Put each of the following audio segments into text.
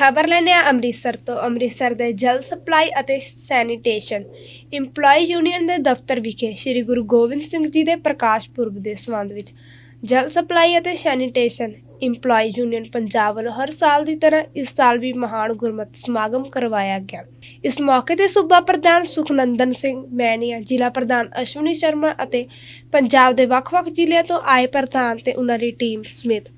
ਖਬਰ ਲੈਣੇ ਆ ਅੰਮ੍ਰਿਤਸਰ ਤੋਂ। ਅੰਮ੍ਰਿਤਸਰ ਦੇ ਜਲ ਸਪਲਾਈ ਅਤੇ ਸੈਨੀਟੇਸ਼ਨ EMPLOYE ਯੂਨੀਅਨ ਦੇ ਦਫ਼ਤਰ ਵਿਖੇ ਸ੍ਰੀ ਗੁਰੂ ਗੋਬਿੰਦ ਸਿੰਘ ਜੀ ਦੇ ਪ੍ਰਕਾਸ਼ ਪੁਰਬ ਦੇ ਸੰਬੰਧ ਵਿੱਚ ਜਲ ਸਪਲਾਈ ਅਤੇ ਸੈਨੀਟੇਸ਼ਨ EMPLOYE ਯੂਨੀਅਨ ਪੰਜਾਬ ਵੱਲੋਂ ਹਰ ਸਾਲ ਦੀ ਤਰ੍ਹਾਂ ਇਸ ਸਾਲ ਵੀ ਮਹਾਨ ਗੁਰਮਤਿ ਸਮਾਗਮ ਕਰਵਾਇਆ ਗਿਆ। ਇਸ ਮੌਕੇ ਤੇ ਸੂਬਾ ਪ੍ਰਧਾਨ ਸੁਖਨੰਦਨ ਸਿੰਘ ਮੈਣੀਆ, ਜ਼ਿਲ੍ਹਾ ਪ੍ਰਧਾਨ ਅਸ਼ਵਨੀ ਸ਼ਰਮਾ ਅਤੇ ਪੰਜਾਬ ਦੇ ਵੱਖ-ਵੱਖ ਜ਼ਿਲ੍ਹਿਆਂ ਤੋਂ ਆਏ ਪ੍ਰਧਾਨ ਤੇ ਉਹਨਾਂ ਦੀ ਟੀਮ ਸਮੇਤ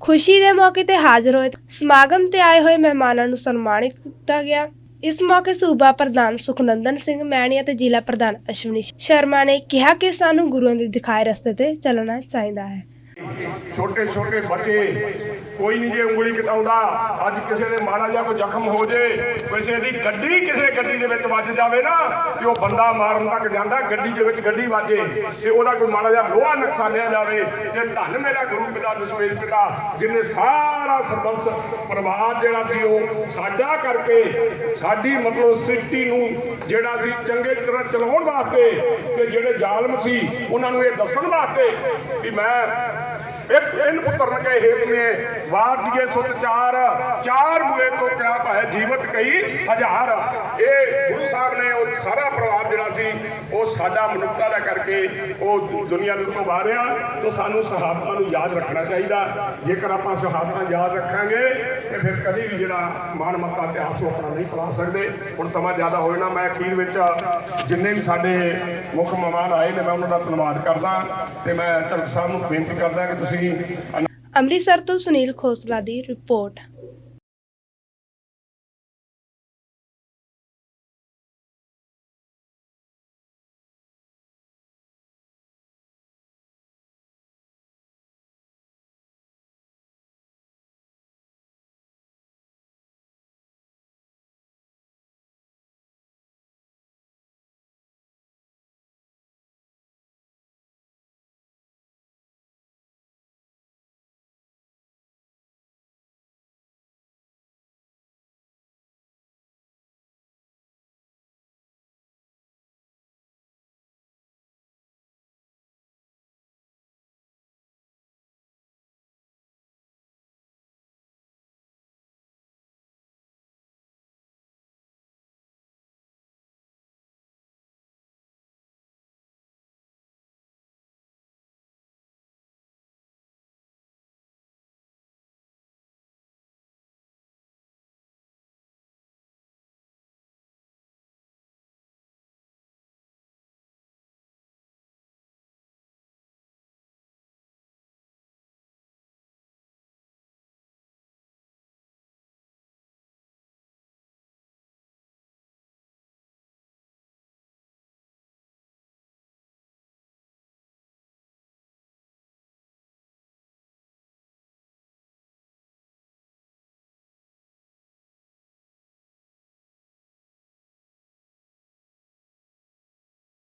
ਖੁਸ਼ੀ ਦੇ ਮੌਕੇ ਤੇ ਹਾਜ਼ਰ ਹੋਏ ਸਮਾਗਮ ਤੇ ਆਏ ਹੋਏ ਮਹਿਮਾਨਾਂ ਨੂੰ ਸਨਮਾਨਿਤ ਕੀਤਾ ਗਿਆ। ਇਸ ਮੌਕੇ ਸੂਬਾ ਪ੍ਰਧਾਨ ਸੁਖਨੰਦਨ ਸਿੰਘ ਮੈਣੀਆ ਅਤੇ ਜ਼ਿਲ੍ਹਾ ਪ੍ਰਧਾਨ ਅਸ਼ਵਨੀ ਸ਼ਰਮਾ ਨੇ ਕਿਹਾ ਕਿ ਸਾਨੂੰ ਗੁਰੂਆਂ ਦੇ ਦਿਖਾਏ ਰਸਤੇ ਤੇ ਚੱਲਣਾ ਚਾਹੀਦਾ ਹੈ। ਛੋਟੇ ਛੋਟੇ ਬੱਚੇ ਕੋਈ ਨਹੀਂ ਜੇ ਉਂਗਲੀ ਕਟਾਉਂਦਾ, ਅੱਜ ਕਿਸੇ ਦੇ ਮਾੜਾ ਜਿਹਾ ਕੋਈ ਜ਼ਖਮ ਹੋ ਜੇ, ਕਿਸੇ ਦੀ ਗੱਡੀ ਕਿਸੇ ਗੱਡੀ ਦੇ ਵਿੱਚ ਵੱਜ ਜਾਵੇ ਨਾ, ਤੇ ਉਹ ਬੰਦਾ ਮਾਰਨ ਤੱਕ ਜਾਂਦਾ, ਗੱਡੀ ਦੇ ਵਿੱਚ ਗੱਡੀ ਵੱਜੇ, ਤੇ ਉਹਦਾ ਕੋਈ ਮਾੜਾ ਜਿਹਾ ਲੋਹਾ ਨੁਕਸਾਨਿਆ ਜਾਵੇ, ਤੇ ਧੰਨ ਮੇਰਾ ਗੁਰੂ ਪਿਤਾ, ਦਸ਼ਮੇਸ਼ ਪਿਤਾ, ਜਿਨੇ ਸਾਰਾ ਸਰਬੰਸ ਪਰਿਵਾਰ ਜਿਹੜਾ ਸੀ ਉਹ ਸਾਡਾ ਕਰਕੇ, ਸਾਡੀ ਮਤਲਬ ਸਿੱਟੀ ਨੂੰ ਜਿਹੜਾ ਸੀ ਚੰਗੇ ਤਰ੍ਹਾਂ ਚਲਾਉਣ ਵਾਸਤੇ, ਤੇ ਜਿਹੜੇ ਜ਼ਾਲਮ ਸੀ, ਉਹਨਾਂ ਨੂੰ ਇਹ ਦੱਸਣ ਵਾਸਤੇ ਵੀ ਮੈਂ ਇੱਕ ਇਨ ਪੁੱਤਰ ਨੇ ਕਹੇ ਹੇਤ ਨੇ ਵਾਰ ਦੀਏ ਸੁਤ ਚਾਰ ਚਾਰ ਬੁਏ ਤੋਂ ਕਿਆ ਭਾਏ ਜੀਵਤ ਕਈ ਹਜ਼ਾਰ। ਇਹ ਗੁਰੂ ਸਾਹਿਬ ਨੇ ਉਹ ਸਾਰਾ ਪਰਿਵਾਰ ਜਿਹੜਾ ਸੀ, ਉਹ ਸਾਡਾ ਮਨੁੱਖਤਾ ਦਾ ਕਰਕੇ ਉਹ ਦੁਨੀਆ ਦੇ ਉੱਤੋਂ ਵਾਰਿਆ। ਸੋ ਸਾਨੂੰ ਸ਼ਹਾਦਤਾਂ ਨੂੰ ਯਾਦ ਰੱਖਣਾ ਚਾਹੀਦਾ। ਜੇਕਰ ਆਪਾਂ ਸ਼ਹਾਦਤਾਂ ਯਾਦ ਰੱਖਾਂਗੇ, ਤੇ ਫਿਰ ਕਦੀ ਵੀ ਜਿਹੜਾ ਮਾਨਵਤਾ ਇਤਿਹਾਸ ਉਹ ਆਪਣਾ ਨਹੀਂ ਭੁਲਾ ਸਕਦੇ। ਹੁਣ ਸਮਾਂ ਜ਼ਿਆਦਾ ਹੋਏ ਨਾ, ਮੈਂ ਅਖੀਰ ਵਿੱਚ ਜਿੰਨੇ ਵੀ ਸਾਡੇ ਮੁੱਖ ਮਹਿਮਾਨ ਆਏ ਨੇ, ਮੈਂ ਉਹਨਾਂ ਦਾ ਧੰਨਵਾਦ ਕਰਦਾ। ਤੇ ਮੈਂ ਝਲਕ ਸਾਹਿਬ ਨੂੰ ਬੇਨਤੀ ਕਰਦਾ ਕਿ ਤੁਸੀਂ ਤੁਸੀਂ ਅੰਮ੍ਰਿਤਸਰ ਤੋਂ ਸੁਨੀਲ ਖੋਸਲਾ ਦੀ ਰਿਪੋਰਟ।